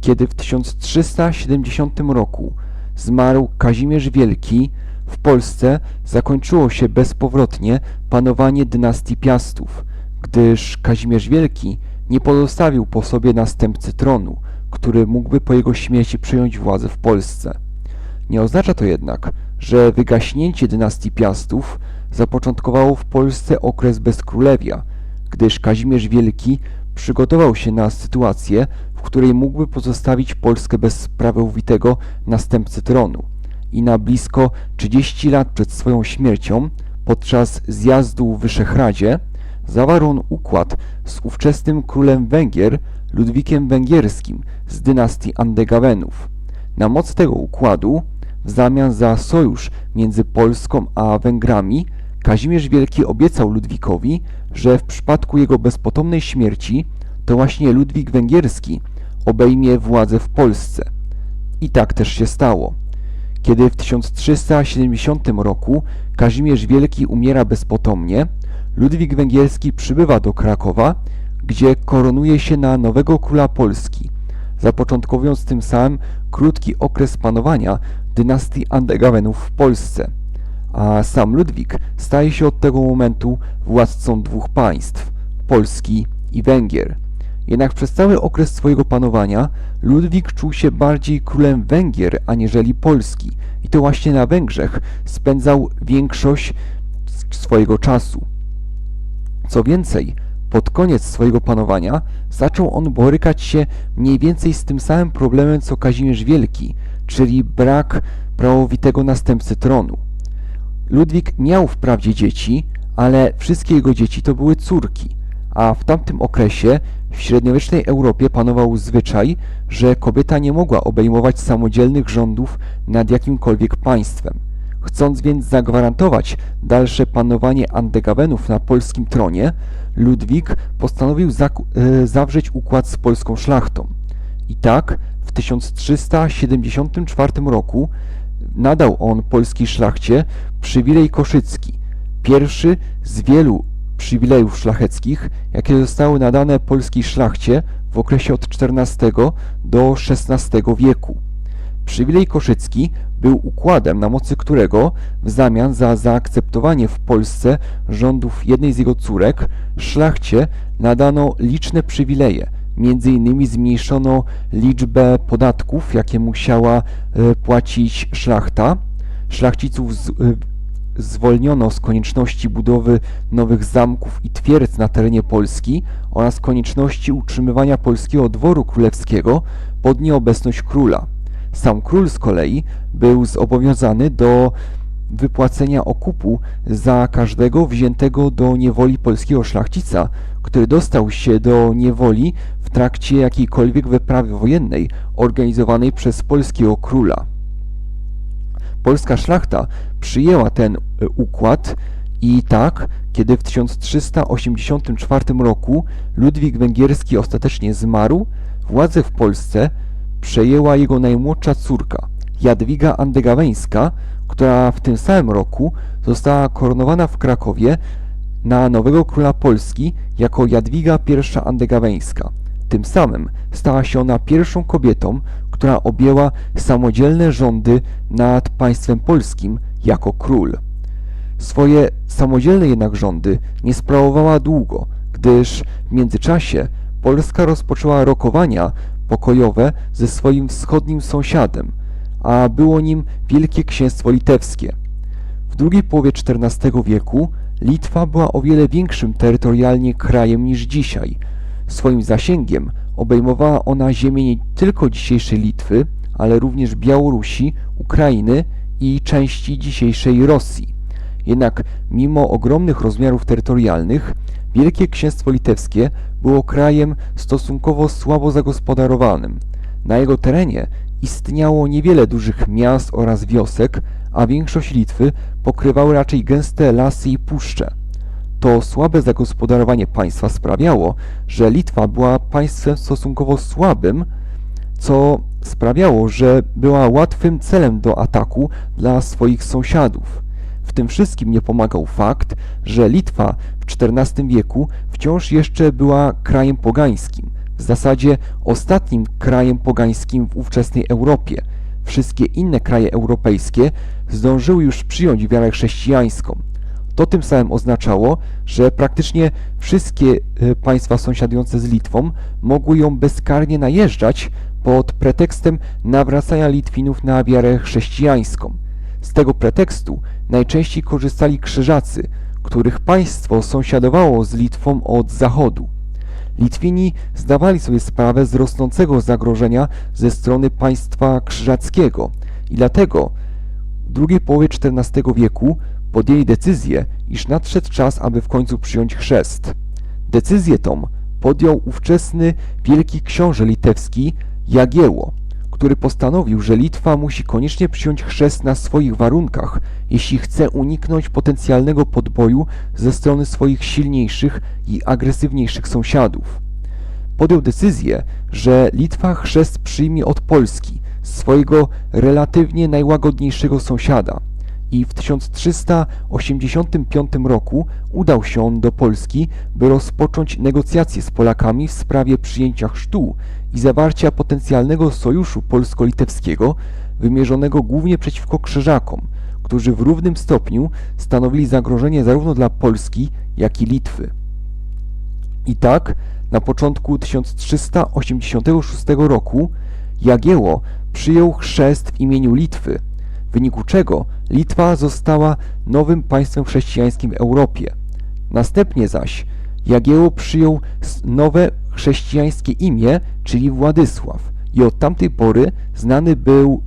kiedy w 1370 roku zmarł Kazimierz Wielki, w Polsce zakończyło się bezpowrotnie panowanie dynastii Piastów, gdyż Kazimierz Wielki nie pozostawił po sobie następcy tronu, który mógłby po jego śmierci przejąć władzę w Polsce. Nie oznacza to jednak, że wygaśnięcie dynastii Piastów zapoczątkowało w Polsce okres bezkrólewia, gdyż Kazimierz Wielki przygotował się na sytuację, której mógłby pozostawić Polskę bez prawowitego następcy tronu i na blisko 30 lat przed swoją śmiercią, podczas zjazdu w Wyszehradzie, zawarł on układ z ówczesnym królem Węgier, Ludwikiem Węgierskim z dynastii Andegawenów. Na mocy tego układu, w zamian za sojusz między Polską a Węgrami, Kazimierz Wielki obiecał Ludwikowi, że w przypadku jego bezpotomnej śmierci to właśnie Ludwik Węgierski obejmie władzę w Polsce. I tak też się stało. Kiedy w 1370 roku Kazimierz Wielki umiera bezpotomnie, Ludwik Węgierski przybywa do Krakowa, gdzie koronuje się na nowego króla Polski, zapoczątkowując tym samym krótki okres panowania dynastii Andegawenów w Polsce, a sam Ludwik staje się od tego momentu władcą dwóch państw Polski i Węgier. Jednak przez cały okres swojego panowania Ludwik czuł się bardziej królem Węgier aniżeli Polski i to właśnie na Węgrzech spędzał większość swojego czasu. Co więcej, pod koniec swojego panowania zaczął on borykać się mniej więcej z tym samym problemem co Kazimierz Wielki, czyli brak prawowitego następcy tronu. Ludwik miał wprawdzie dzieci, ale wszystkie jego dzieci to były córki, a w tamtym okresie w średniowiecznej Europie panował zwyczaj, że kobieta nie mogła obejmować samodzielnych rządów nad jakimkolwiek państwem. Chcąc więc zagwarantować dalsze panowanie Andegawenów na polskim tronie, Ludwik postanowił e, zawrzeć układ z polską szlachtą. I tak w 1374 roku nadał on polskiej szlachcie przywilej koszycki, pierwszy z wielu przywilejów szlacheckich, jakie zostały nadane polskiej szlachcie w okresie od XIV do XVI wieku. Przywilej koszycki był układem, na mocy którego w zamian za zaakceptowanie w Polsce rządów jednej z jego córek szlachcie nadano liczne przywileje. Między innymi zmniejszono liczbę podatków, jakie musiała e, płacić szlachta. Szlachciców e, zwolniono z konieczności budowy nowych zamków i twierdz na terenie Polski oraz konieczności utrzymywania polskiego dworu królewskiego pod nieobecność króla. Sam król z kolei był zobowiązany do wypłacenia okupu za każdego wziętego do niewoli polskiego szlachcica, który dostał się do niewoli w trakcie jakiejkolwiek wyprawy wojennej organizowanej przez polskiego króla. Polska szlachta przyjęła ten e, układ i tak, kiedy w 1384 roku Ludwik Węgierski ostatecznie zmarł, władzę w Polsce przejęła jego najmłodsza córka, Jadwiga Andegaweńska, która w tym samym roku została koronowana w Krakowie na nowego króla Polski jako Jadwiga I Andegaweńska. Tym samym stała się ona pierwszą kobietą, która objęła samodzielne rządy nad państwem polskim jako król. Swoje samodzielne jednak rządy nie sprawowała długo, gdyż w międzyczasie Polska rozpoczęła rokowania pokojowe ze swoim wschodnim sąsiadem, a było nim Wielkie Księstwo Litewskie. W drugiej połowie XIV wieku Litwa była o wiele większym terytorialnie krajem niż dzisiaj. Swoim zasięgiem obejmowała ona ziemię nie tylko dzisiejszej Litwy, ale również Białorusi, Ukrainy i części dzisiejszej Rosji. Jednak mimo ogromnych rozmiarów terytorialnych, Wielkie Księstwo Litewskie było krajem stosunkowo słabo zagospodarowanym. Na jego terenie istniało niewiele dużych miast oraz wiosek, a większość Litwy pokrywały raczej gęste lasy i puszcze. To słabe zagospodarowanie państwa sprawiało, że Litwa była państwem stosunkowo słabym, co sprawiało, że była łatwym celem do ataku dla swoich sąsiadów. W tym wszystkim nie pomagał fakt, że Litwa w XIV wieku wciąż jeszcze była krajem pogańskim, w zasadzie ostatnim krajem pogańskim w ówczesnej Europie. Wszystkie inne kraje europejskie zdążyły już przyjąć wiarę chrześcijańską. To tym samym oznaczało, że praktycznie wszystkie e, państwa sąsiadujące z Litwą mogły ją bezkarnie najeżdżać pod pretekstem nawracania Litwinów na wiarę chrześcijańską. Z tego pretekstu najczęściej korzystali krzyżacy, których państwo sąsiadowało z Litwą od zachodu. Litwini zdawali sobie sprawę z rosnącego zagrożenia ze strony państwa krzyżackiego i dlatego w drugiej połowie XIV wieku podjęli decyzję, iż nadszedł czas, aby w końcu przyjąć chrzest. Decyzję tą podjął ówczesny wielki książę litewski Jagieło, który postanowił, że Litwa musi koniecznie przyjąć chrzest na swoich warunkach, jeśli chce uniknąć potencjalnego podboju ze strony swoich silniejszych i agresywniejszych sąsiadów. Podjął decyzję, że Litwa chrzest przyjmie od Polski, swojego relatywnie najłagodniejszego sąsiada. I w 1385 roku udał się on do Polski, by rozpocząć negocjacje z Polakami w sprawie przyjęcia chrztu i zawarcia potencjalnego sojuszu polsko-litewskiego, wymierzonego głównie przeciwko Krzyżakom, którzy w równym stopniu stanowili zagrożenie zarówno dla Polski, jak i Litwy. I tak, na początku 1386 roku Jagieło przyjął chrzest w imieniu Litwy, w wyniku czego Litwa została nowym państwem chrześcijańskim w Europie. Następnie zaś Jagieło przyjął nowe chrześcijańskie imię, czyli Władysław i od tamtej pory znany był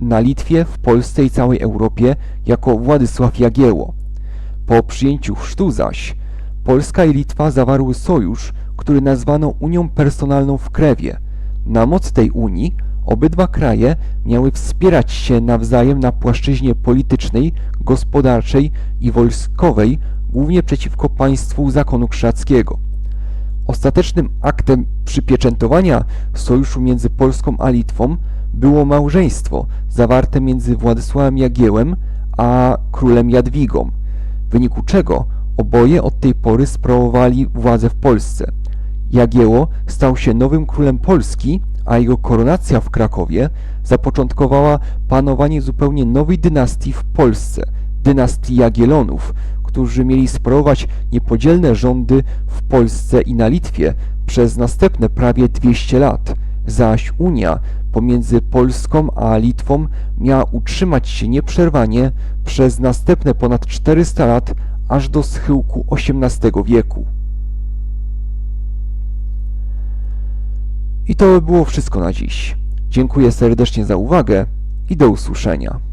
na Litwie, w Polsce i całej Europie jako Władysław Jagieło. Po przyjęciu chrztu zaś Polska i Litwa zawarły sojusz, który nazwano Unią Personalną w Krewie. Na mocy tej Unii obydwa kraje miały wspierać się nawzajem na płaszczyźnie politycznej, gospodarczej i wojskowej, głównie przeciwko państwu zakonu krzyżackiego. Ostatecznym aktem przypieczętowania sojuszu między Polską a Litwą było małżeństwo zawarte między Władysławem Jagiełem a królem Jadwigą, w wyniku czego oboje od tej pory sprawowali władzę w Polsce. Jagieło stał się nowym królem Polski, a jego koronacja w Krakowie zapoczątkowała panowanie zupełnie nowej dynastii w Polsce, dynastii Jagiellonów, którzy mieli sprawować niepodzielne rządy w Polsce i na Litwie przez następne prawie 200 lat, zaś Unia pomiędzy Polską a Litwą miała utrzymać się nieprzerwanie przez następne ponad 400 lat aż do schyłku XVIII wieku. I to by było wszystko na dziś. Dziękuję serdecznie za uwagę i do usłyszenia.